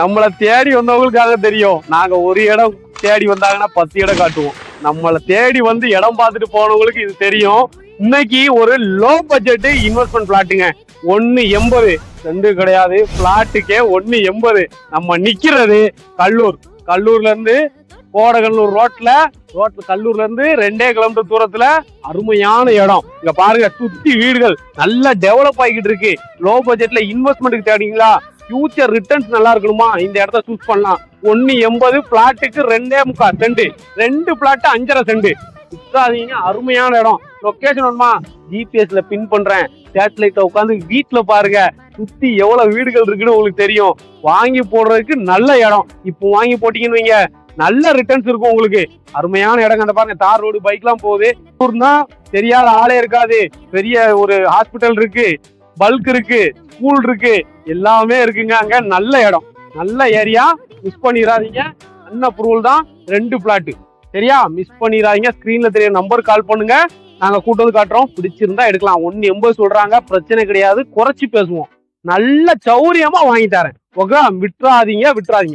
நம்மளை தேடி வந்தவங்களுக்காக தெரியும். நாங்க ஒரு இடம் தேடி வந்தாங்கன்னா பத்து இடம் காட்டுவோம். நம்மளை தேடி வந்து இடம் பார்த்துட்டு போனவங்களுக்கு இது தெரியும். இன்னைக்கு ஒரு லோ பட்ஜெட் இன்வெஸ்ட்மெண்ட் பிளாட்டுங்க ஒன்னு எண்பது. ரெண்டு கிடையாது. பிளாட்டுக்கே ஒன்னு எண்பது. நம்ம நிக்கிறது கல்லூர். கல்லூர்ல இருந்து கோடகல்லூர் ரோட்ல ரோட்ல கல்லூர்ல இருந்து ரெண்டே கிலோமீட்டர் தூரத்துல அருமையான இடம். இங்க பாருங்க சுத்தி வீடுகள். நல்லா டெவலப் ஆகிட்டு இருக்கு. லோ பட்ஜெட்ல இன்வெஸ்ட்மெண்ட்டுக்கு தேடிங்களா ஃபியூச்சர் ரிட்டர்ன்ஸ் நல்லா இருக்கணுமா இந்த இடத்த சூஸ் பண்ணலாம். ஒன்னு எண்பது பிளாட்டுக்கு ரெண்டே முக்கால் செண்டு. ரெண்டு பிளாட்டு அஞ்சரை செண்டு. விட்டுறாதீங்க அருமையான இடம். லொக்கேஷன் வேணுமா? ஜிபிஎஸ்ல பின் பண்றேன். சேட்டலைட்ட உட்காந்து வீட்டுல பாருங்க. சுத்தி எவ்வளவு வீடுகள் இருக்குன்னு உங்களுக்கு தெரியும். வாங்கி போடுறதுக்கு நல்ல இடம். இப்போ வாங்கி போட்டீங்கன்னு வைங்க. நல்ல ரிட்டர்ன்ஸ் இருக்கும் உங்களுக்கு. அருமையான இடம். அந்த பாருங்க தார் ரோடு பைக்லாம் போகுது. ஊர்னா தெரியாத ஆளே இருக்காது. பெரிய ஒரு ஹாஸ்பிட்டல் இருக்கு. பல்க் இருக்கு. ஸ்கூல் இருக்கு. எல்லாமே இருக்குங்க அங்க. நல்ல இடம். நல்ல ஏரியா மிஸ் பண்ணிடாதீங்க. அண்ணன் அப்ரூவல் தான் ரெண்டு பிளாட்டு சரியா? மிஸ் பண்ணிடாதீங்க. ஸ்கிரீன்ல தெரிய நம்பர் கால் பண்ணுங்க. நாங்க கூட்டு வந்து காட்டுறோம். பிடிச்சிருந்தா எடுக்கலாம். ஒன்னு எண்பது சொல்றாங்க. பிரச்சனை கிடையாது. குறைச்சு பேசுவோம். நல்ல சௌரியமா வாங்கி தரேன். ஓகே விட்டுறாதீங்க விட்டுறாதீங்க.